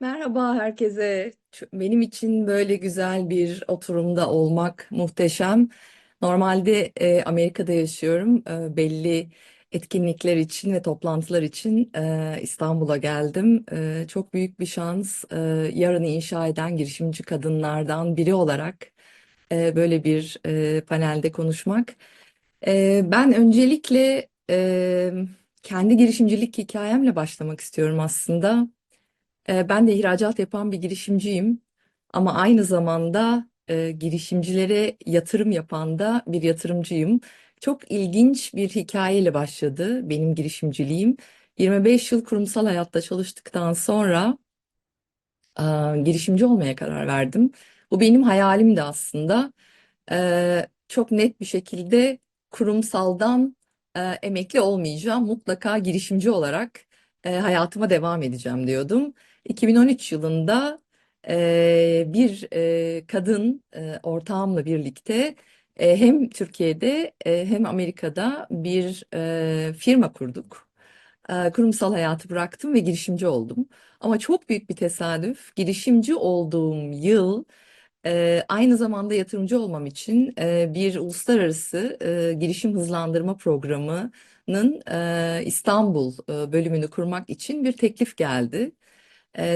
Merhaba herkese. Benim için böyle güzel bir oturumda olmak muhteşem. Normalde e, Amerika'da yaşıyorum. E, belli etkinlikler için ve toplantılar için e, İstanbul'a geldim. E, çok büyük bir şans. E, yarını inşa eden girişimci kadınlardan biri olarak e, böyle bir e, panelde konuşmak. E, ben öncelikle e, kendi girişimcilik hikayemle başlamak istiyorum aslında. Ee, Ben de ihracat yapan bir girişimciyim ama aynı zamanda e, girişimcilere yatırım yapan da bir yatırımcıyım. Çok ilginç bir hikayeyle başladı benim girişimciliğim. 25 yıl kurumsal hayatta çalıştıktan sonra e, girişimci olmaya karar verdim. Bu benim hayalimdi aslında. E, çok net bir şekilde kurumsaldan e, emekli olmayacağım. Mutlaka girişimci olarak e, hayatıma devam edeceğim diyordum. 2013 yılında e, bir e, kadın e, ortağımla birlikte e, hem Türkiye'de e, hem Amerika'da bir e, firma kurduk. E, kurumsal hayatı bıraktım ve girişimci oldum. Ama çok büyük bir tesadüf. Girişimci olduğum yıl e, aynı zamanda yatırımcı olmam için e, bir uluslararası e, girişim hızlandırma programının e, İstanbul e, bölümünü kurmak için bir teklif geldi.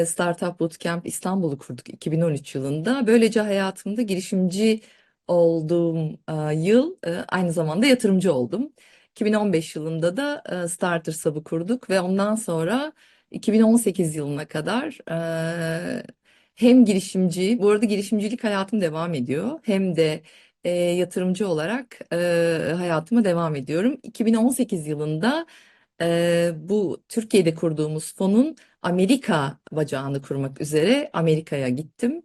Startup Bootcamp İstanbul'u kurduk 2013 yılında. Böylece hayatımda girişimci olduğum yıl aynı zamanda yatırımcı oldum. 2015 yılında da e, Starter Sub'ı kurduk ve ondan sonra 2018 yılına kadar hem girişimci, bu arada girişimcilik hayatım devam ediyor, hem de e, yatırımcı olarak e, hayatıma devam ediyorum. 2018 yılında e, bu Türkiye'de kurduğumuz fonun Amerika bacağını kurmak üzere Amerika'ya gittim.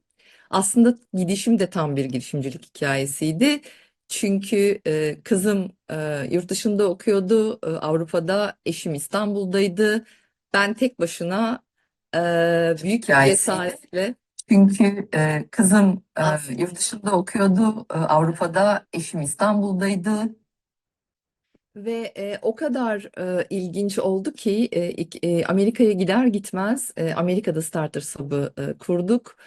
Aslında gidişim de tam bir girişimcilik hikayesiydi. Çünkü e, kızım e, yurt dışında okuyordu, e, Avrupa'da, eşim İstanbul'daydı. Ben tek başına e, büyük bir cesaretle Çünkü e, kızım e, yurt dışında okuyordu, e, Avrupa'da, eşim İstanbul'daydı. Ve e, o kadar e, ilginç oldu ki e, e, Amerika'ya gider gitmez e, Amerika'da Starter Sub'ı e, kurduk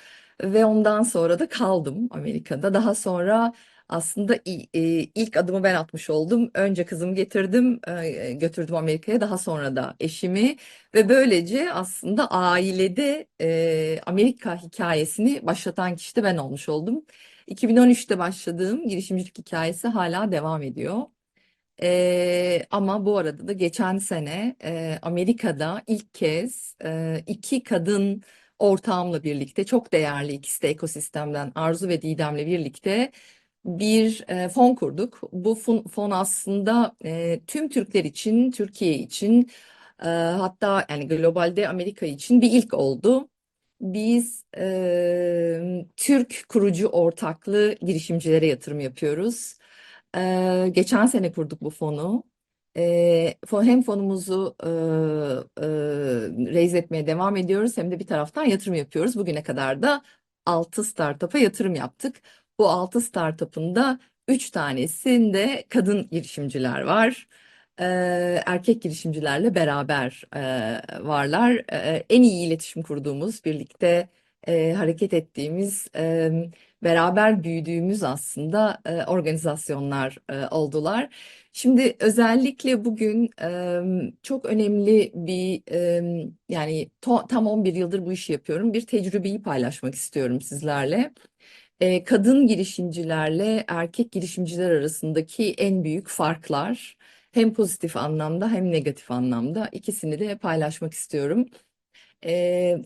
ve ondan sonra da kaldım Amerika'da. Daha sonra aslında i- e, ilk adımı ben atmış oldum. Önce kızımı getirdim, e, götürdüm Amerika'ya. Daha sonra da eşimi ve böylece aslında ailede e, Amerika hikayesini başlatan kişi de ben olmuş oldum. 2013'te başladığım girişimcilik hikayesi hala devam ediyor. Ee, ama bu arada da geçen sene e, Amerika'da ilk kez e, iki kadın ortağımla birlikte çok değerli ikisi de ekosistemden Arzu ve Didem'le birlikte bir e, fon kurduk. Bu fon, fon aslında e, tüm Türkler için, Türkiye için e, hatta yani globalde Amerika için bir ilk oldu. Biz e, Türk kurucu ortaklı girişimcilere yatırım yapıyoruz. Ee, geçen sene kurduk bu fonu. Ee, fon, hem fonumuzu e, e, raise etmeye devam ediyoruz hem de bir taraftan yatırım yapıyoruz. Bugüne kadar da 6 startup'a yatırım yaptık. Bu 6 startup'ın da 3 tanesinde kadın girişimciler var. Ee, erkek girişimcilerle beraber e, varlar. Ee, en iyi iletişim kurduğumuz, birlikte e, hareket ettiğimiz e, beraber büyüdüğümüz aslında e, organizasyonlar e, oldular. Şimdi özellikle bugün e, çok önemli bir e, yani to- tam 11 yıldır bu işi yapıyorum. Bir tecrübeyi paylaşmak istiyorum sizlerle. E, kadın girişimcilerle erkek girişimciler arasındaki en büyük farklar hem pozitif anlamda hem negatif anlamda ikisini de paylaşmak istiyorum.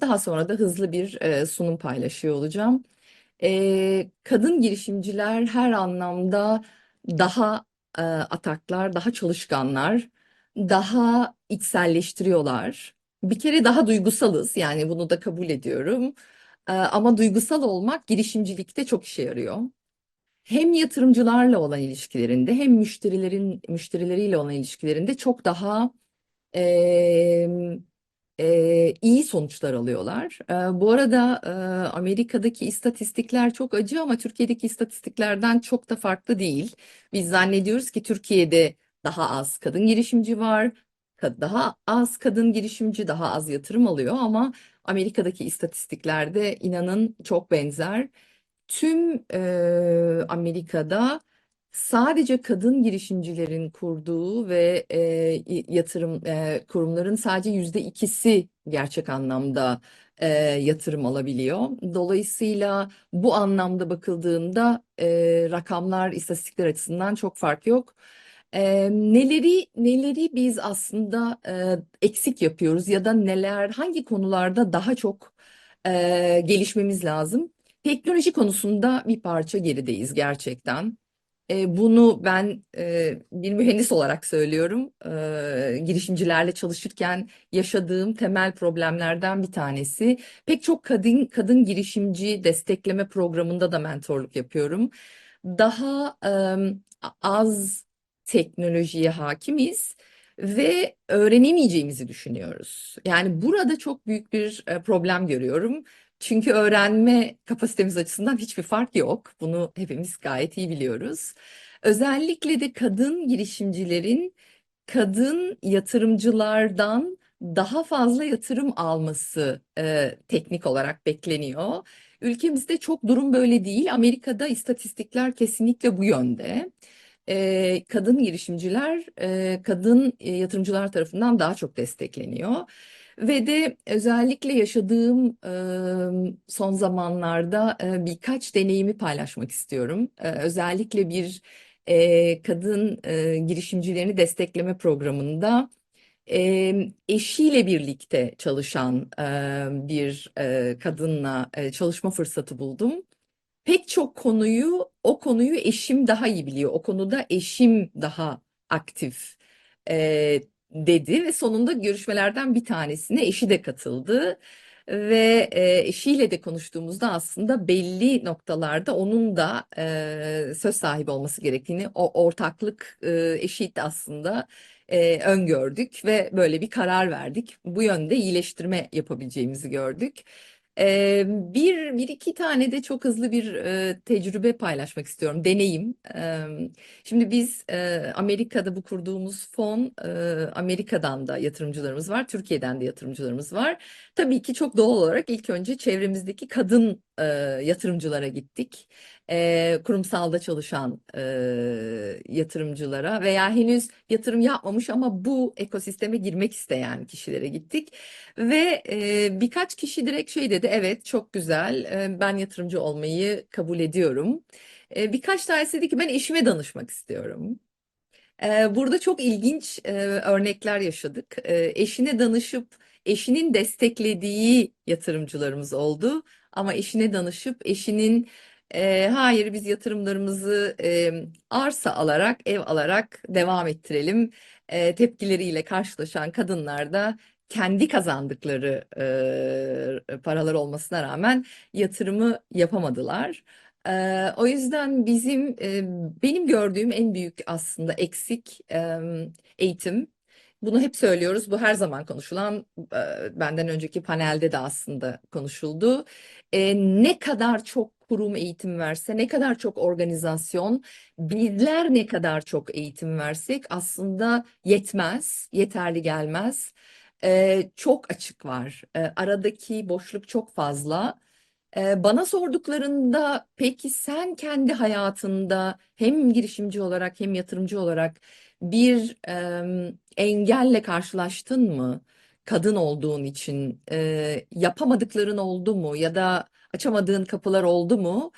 Daha sonra da hızlı bir sunum paylaşıyor olacağım. Ee, kadın girişimciler her anlamda daha e, ataklar, daha çalışkanlar, daha içselleştiriyorlar. Bir kere daha duygusalız, yani bunu da kabul ediyorum. Ee, ama duygusal olmak girişimcilikte çok işe yarıyor. Hem yatırımcılarla olan ilişkilerinde hem müşterilerin müşterileriyle olan ilişkilerinde çok daha e, e, iyi sonuçlar alıyorlar. E, bu arada e, Amerika'daki istatistikler çok acı ama Türkiye'deki istatistiklerden çok da farklı değil. Biz zannediyoruz ki Türkiye'de daha az kadın girişimci var. daha az kadın girişimci, daha az yatırım alıyor ama Amerika'daki istatistiklerde inanın çok benzer. Tüm e, Amerika'da sadece kadın girişimcilerin kurduğu ve e, yatırım e, kurumların sadece yüzde ikisi gerçek anlamda e, yatırım alabiliyor. Dolayısıyla bu anlamda bakıldığında e, rakamlar, istatistikler açısından çok fark yok. E, neleri neleri biz aslında e, eksik yapıyoruz ya da neler hangi konularda daha çok e, gelişmemiz lazım? Teknoloji konusunda bir parça gerideyiz gerçekten. E, bunu ben e, bir mühendis olarak söylüyorum. E, girişimcilerle çalışırken yaşadığım temel problemlerden bir tanesi. Pek çok kadın kadın girişimci destekleme programında da mentorluk yapıyorum. Daha e, az teknolojiye hakimiz ve öğrenemeyeceğimizi düşünüyoruz. Yani burada çok büyük bir problem görüyorum. Çünkü öğrenme kapasitemiz açısından hiçbir fark yok. Bunu hepimiz gayet iyi biliyoruz. Özellikle de kadın girişimcilerin kadın yatırımcılardan daha fazla yatırım alması e, teknik olarak bekleniyor. Ülkemizde çok durum böyle değil. Amerika'da istatistikler kesinlikle bu yönde. E, kadın girişimciler e, kadın e, yatırımcılar tarafından daha çok destekleniyor. Ve de özellikle yaşadığım e, son zamanlarda e, birkaç deneyimi paylaşmak istiyorum. E, özellikle bir e, kadın e, girişimcilerini destekleme programında e, eşiyle birlikte çalışan e, bir e, kadınla e, çalışma fırsatı buldum. Pek çok konuyu, o konuyu eşim daha iyi biliyor. O konuda eşim daha aktif e, dedi ve sonunda görüşmelerden bir tanesine eşi de katıldı. Ve e, eşiyle de konuştuğumuzda aslında belli noktalarda onun da e, söz sahibi olması gerektiğini, o ortaklık e, eşit aslında e, öngördük ve böyle bir karar verdik. Bu yönde iyileştirme yapabileceğimizi gördük. Ee, bir, bir iki tane de çok hızlı bir e, tecrübe paylaşmak istiyorum, deneyim. Ee, şimdi biz e, Amerika'da bu kurduğumuz fon, e, Amerika'dan da yatırımcılarımız var, Türkiye'den de yatırımcılarımız var. Tabii ki çok doğal olarak ilk önce çevremizdeki kadın e, yatırımcılara gittik. E, kurumsalda çalışan e, yatırımcılara veya henüz yatırım yapmamış ama bu ekosisteme girmek isteyen kişilere gittik. Ve e, birkaç kişi direkt şey dedi, evet çok güzel, e, ben yatırımcı olmayı kabul ediyorum. E, birkaç tanesi dedi ki ben eşime danışmak istiyorum. Burada çok ilginç örnekler yaşadık. Eşine danışıp eşinin desteklediği yatırımcılarımız oldu. Ama eşine danışıp eşinin e, hayır biz yatırımlarımızı e, arsa alarak, ev alarak devam ettirelim e, tepkileriyle karşılaşan kadınlar da kendi kazandıkları e, paralar olmasına rağmen yatırımı yapamadılar. E, o yüzden bizim e, benim gördüğüm en büyük aslında eksik e, eğitim. Bunu hep söylüyoruz. Bu her zaman konuşulan, e, benden önceki panelde de aslında konuşuldu. E, ne kadar çok kurum eğitim verse, ne kadar çok organizasyon, bizler ne kadar çok eğitim versek aslında yetmez, yeterli gelmez. E, çok açık var. Aradaki boşluk çok fazla. Bana sorduklarında peki sen kendi hayatında hem girişimci olarak hem yatırımcı olarak bir e, engelle karşılaştın mı? Kadın olduğun için e, yapamadıkların oldu mu ya da açamadığın kapılar oldu mu?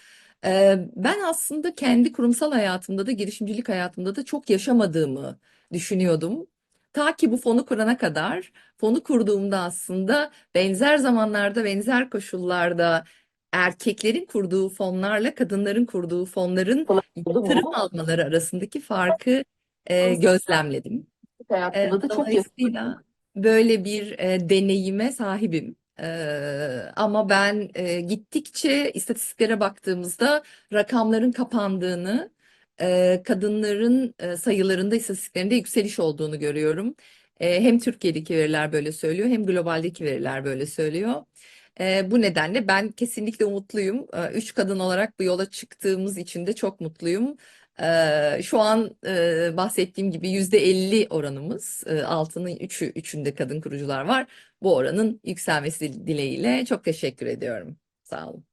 E, ben aslında kendi kurumsal hayatımda da girişimcilik hayatımda da çok yaşamadığımı düşünüyordum. Ta ki bu fonu kurana kadar, fonu kurduğumda aslında benzer zamanlarda, benzer koşullarda erkeklerin kurduğu fonlarla kadınların kurduğu fonların yatırım almaları arasındaki farkı e, gözlemledim. Hayatımda da çok böyle bir e, deneyime sahibim. E, ama ben e, gittikçe istatistiklere baktığımızda rakamların kapandığını, e, kadınların e, sayılarında istatistiklerinde yükseliş olduğunu görüyorum. E, hem Türkiye'deki veriler böyle söylüyor, hem globaldeki veriler böyle söylüyor. E, bu nedenle ben kesinlikle umutluyum. E, üç kadın olarak bu yola çıktığımız için de çok mutluyum. Ee, şu an e, bahsettiğim gibi %50 oranımız, e, altının 3'ü, üçünde kadın kurucular var. Bu oranın yükselmesi dileğiyle çok teşekkür ediyorum. Sağ olun.